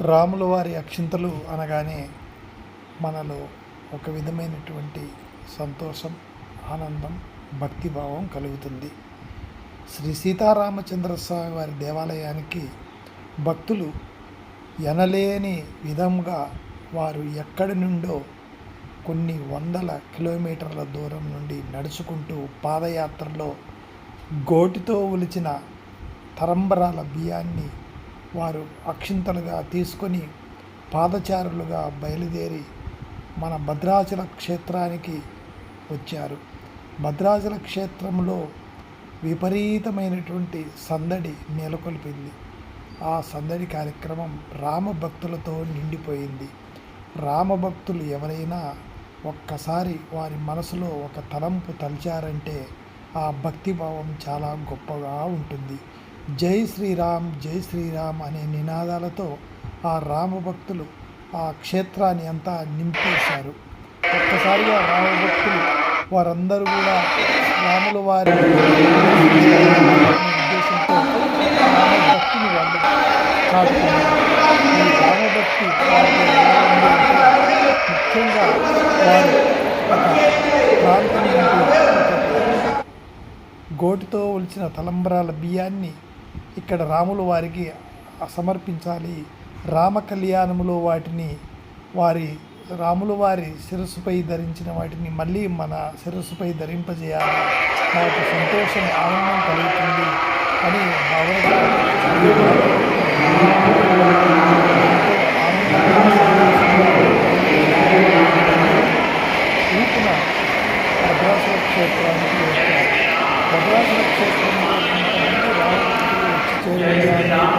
రాముల వారి అక్షింతలు అనగానే మనలో ఒక విధమైనటువంటి సంతోషం ఆనందం భక్తిభావం కలుగుతుంది. శ్రీ సీతారామచంద్ర స్వామి వారి దేవాలయానికి భక్తులు ఎనలేని విధంగా వారు ఎక్కడి నుండో కొన్ని వందల కిలోమీటర్ల దూరం నుండి నడుచుకుంటూ పాదయాత్రలో గోటితో ఒలిచిన తరంబరాల బియ్యాన్ని వారు అక్షింతలుగా తీసుకొని పాదచారులుగా బయలుదేరి మన భద్రాచల క్షేత్రానికి వచ్చారు. భద్రాచల క్షేత్రంలో విపరీతమైనటువంటి సందడి నెలకొల్పింది. ఆ సందడి కార్యక్రమం రామభక్తులతో నిండిపోయింది. రామభక్తులు ఎవరైనా ఒక్కసారి వారి మనసులో ఒక తలంపు తలిచారంటే ఆ భక్తిభావం చాలా గొప్పగా ఉంటుంది. జై శ్రీరామ్ జై శ్రీరామ్ అనే నినాదాలతో ఆ రామభక్తులు ఆ క్షేత్రాన్ని అంతా నింపేశారు. ఒక్కసారిగా రామభక్తులు వారందరూ కూడా రాముల వారి ఉద్దేశంతో రామభక్తిని వాళ్ళు చాటుకున్నారు ఈ రామభక్తి ముఖ్యంగా వారు ఒక ప్రాంతం నుండి గోటితో ఒలిచిన తలంబరాల బియ్యాన్ని ఇక్కడ రాములు వారికి సమర్పించాలి. రామ కళ్యాణములో వాటిని వారి రాములు వారి శిరస్సుపై ధరించిన వాటిని మళ్ళీ మన శిరస్సుపై ధరింపజేయాలి. నాకు సంతోషం ఆనందం కలుగుతుంది అని భావన ఊపిన భద్రాచల క్షేత్రానికి వచ్చారు భద్రాచల క్షేత్రంలో కొంతమంది రామభక్తులు వచ్చి చేరుకున్నారు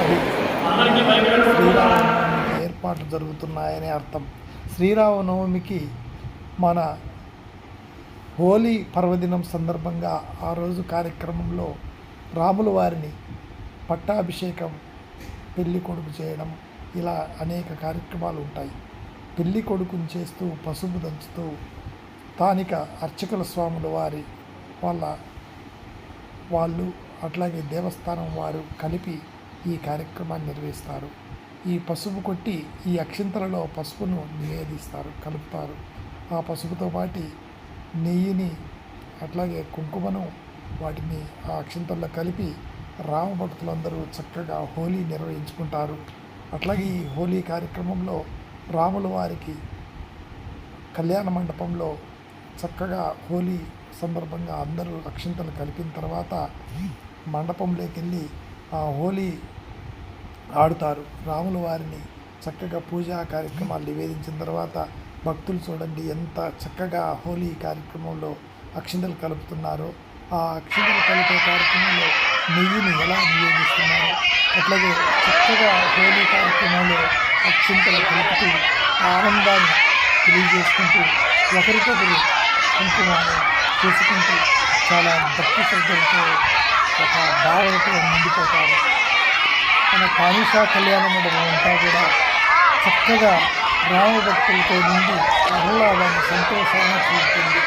అది శ్రీరామనవమికి ఏర్పాట్లు జరుగుతున్నాయని అర్థం. శ్రీరామనవమికి మన హోలీ పర్వదినం సందర్భంగా ఆ రోజు కార్యక్రమంలో రాముల వారిని పట్టాభిషేకం పెళ్ళి కొడుకు చేయడం ఇలా అనేక కార్యక్రమాలు ఉంటాయి. పెళ్ళి కొడుకుని చేస్తూ పసుపు దంచుతూ స్థానిక అర్చకుల స్వాముల వారి వాళ్ళ వాళ్ళు అట్లాగే దేవస్థానం వారు కలిపి ఈ కార్యక్రమాన్ని నిర్వహిస్తారు. ఈ పసుపు కొట్టి ఈ అక్షింతలలో పసుపును నివేదిస్తారు కలుపుతారు. ఆ పసుపుతో పాటి నెయ్యిని అట్లాగే కుంకుమను వాటిని ఆ అక్షింతల్లో కలిపి రామ భక్తులందరూ చక్కగా హోలీ నిర్వహించుకుంటారు. అట్లాగే ఈ హోలీ కార్యక్రమంలో రాముల వారికి కళ్యాణ మండపంలో చక్కగా హోలీ సందర్భంగా అందరూ అక్షింతలు కలిపిన తర్వాత మండపంలోకి వెళ్ళి ఆ హోలీ ఆడుతారు. రాముల వారిని చక్కగా పూజా కార్యక్రమాలు నివేదించిన తర్వాత భక్తులు చూడండి ఎంత చక్కగా హోలీ కార్యక్రమంలో అక్షింతలు కలుపుతున్నారో. ఆ అక్షింతలు కలిపే కార్యక్రమంలో నెయ్యిని ఎలా నివేదిస్తున్నారో? అట్లాగే చక్కగా హోలీ కార్యక్రమంలో అక్షింతలు కలుపుతూ ఆనందాన్ని తెలియజేసుకుంటూ ఒకరికొకరు కుంకుమాన్ని చేసుకుంటూ చాలా భక్తి శ్రద్ధలతో ఒక భావనతో నిండిపోతారు మన కాళీషా కళ్యాణ మండపం అంతా కూడా చక్కగా రామభక్తులతో నిండి ఆహ్లాదాన్ని సంతోషాన్ని చూపుతుంది.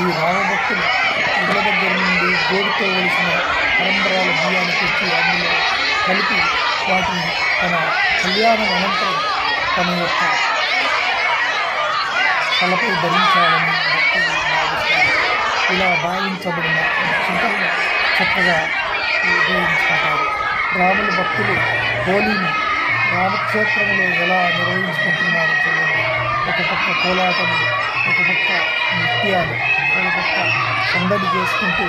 ఈ రామభక్తులు ఇళ్ళ దగ్గర నుండి గోడుతో వలసిన పరంపరాల బియ్యాన్ని తెచ్చి అందులో కలిపి వాటిని తన కళ్యాణం అనంతరం తన యొక్క తలపై ధరించాలని భక్తులు భావిస్తారు. ఇలా భావించబడిన చింతలను చక్కగా ఉపయోగించుకుంటారు రాముల భక్తులు హోలీని రామక్షేత్రంలో ఎలా నిర్వహించుకుంటున్నారో చూడండి. ఒక పక్క కోలాటములు ఒక పక్క నృత్యాలు ఒక పక్క సందడి చేసుకుంటూ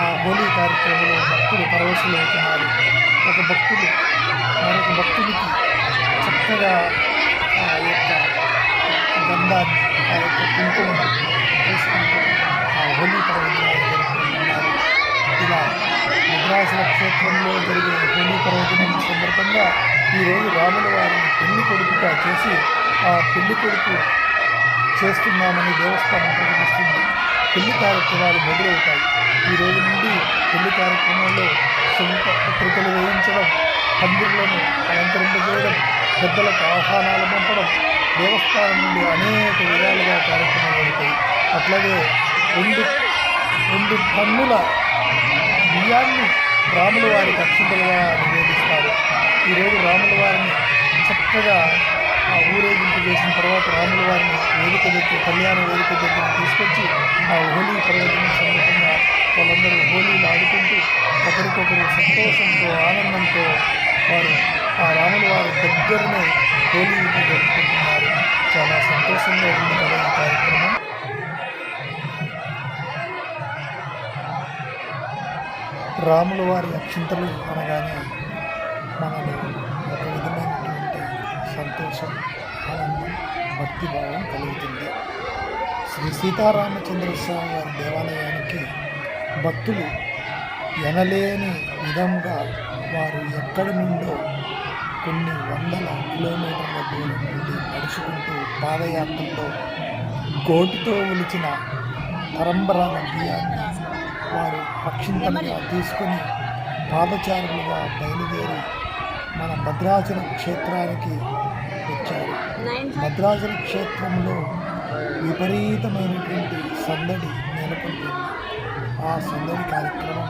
ఆ హోలీ కార్యక్రమంలో భక్తులు పరవశులు అవుతున్నారు. ఒక భక్తులు మరొక భక్తుడికి చక్కగా ఆ యొక్క గంధాన్ని ఆ యొక్క కుంకుమను వేసుకుంటూ ఆ హోలీ పర్వదినాలు జరుపుకుంటున్నారు. ఇలా మద్రాసుల క్షేత్రంలో జరిగే పర్వదినం సందర్భంగా ఈరోజు రాముల వారిని పెళ్ళి కొడుకుగా చేసి ఆ పెళ్ళి కొడుకు చేస్తున్నామని దేవస్థానం ప్రకటిస్తుంది. పెళ్ళి కార్యక్రమాలు మొదలవుతాయి. ఈ రోజు నుండి పెళ్ళి కార్యక్రమంలో సొంత పత్రికలు వేయించడం పందిరులను అలంకరింపజేయడం పెద్దలకు ఆహ్వానాలు పంపడం దేవస్థానం నుండి అనేక విధాలుగా కార్యక్రమాలు జరుగుతాయి. అట్లాగే రెండు రెండు టన్నుల బియ్యాన్ని రాముల వారికి రక్షితులుగా నివేదిస్తారు. ఈరోజు రాముల వారిని చక్కగా ఆ ఊరేగింపు చేసిన తర్వాత రాముల వారిని వేదిక దగ్గర కళ్యాణ వేదిక దగ్గర తీసుకొచ్చి ఆ హోలీ పర్వదిన సందర్భంగా వాళ్ళందరూ హోలీలు ఆడుకుంటూ ఒకరికొకరు సంతోషంతో ఆనందంతో వారు ఆ రాముల వారి దగ్గరనే హోలీ జరుపుకుంటున్నారు. రాముల వారి అక్షింతలు అనగానే మనలో ఒక విధమైనటువంటి సంతోషం ఆనందం భక్తిభావం కలుగుతుంది. శ్రీ సీతారామచంద్ర స్వామి వారి దేవాలయానికి భక్తులు ఎనలేని విధంగా వారు ఎక్కడి నుండో కొన్ని వందల కిలోమీటర్ల దూరం నుండి నడుచుకుంటూ పాదయాత్రలో గోటుతో ఒలిచిన పరంపరాల బియ్యాన్ని వారు పక్షింతలుగా తీసుకొని పాదచారులుగా బయలుదేరి మన భద్రాచల క్షేత్రానికి వచ్చారు. భద్రాచల క్షేత్రంలో విపరీతమైనటువంటి సందడి నెలకొంటుంది ఆ సందడి కార్యక్రమం